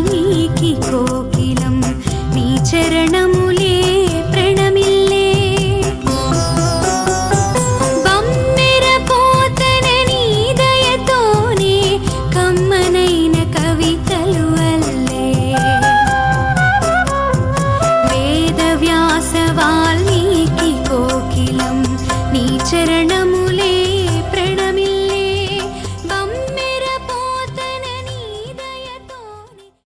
వ్యాసవాల్మీకి కోకిలం. నీ చరణము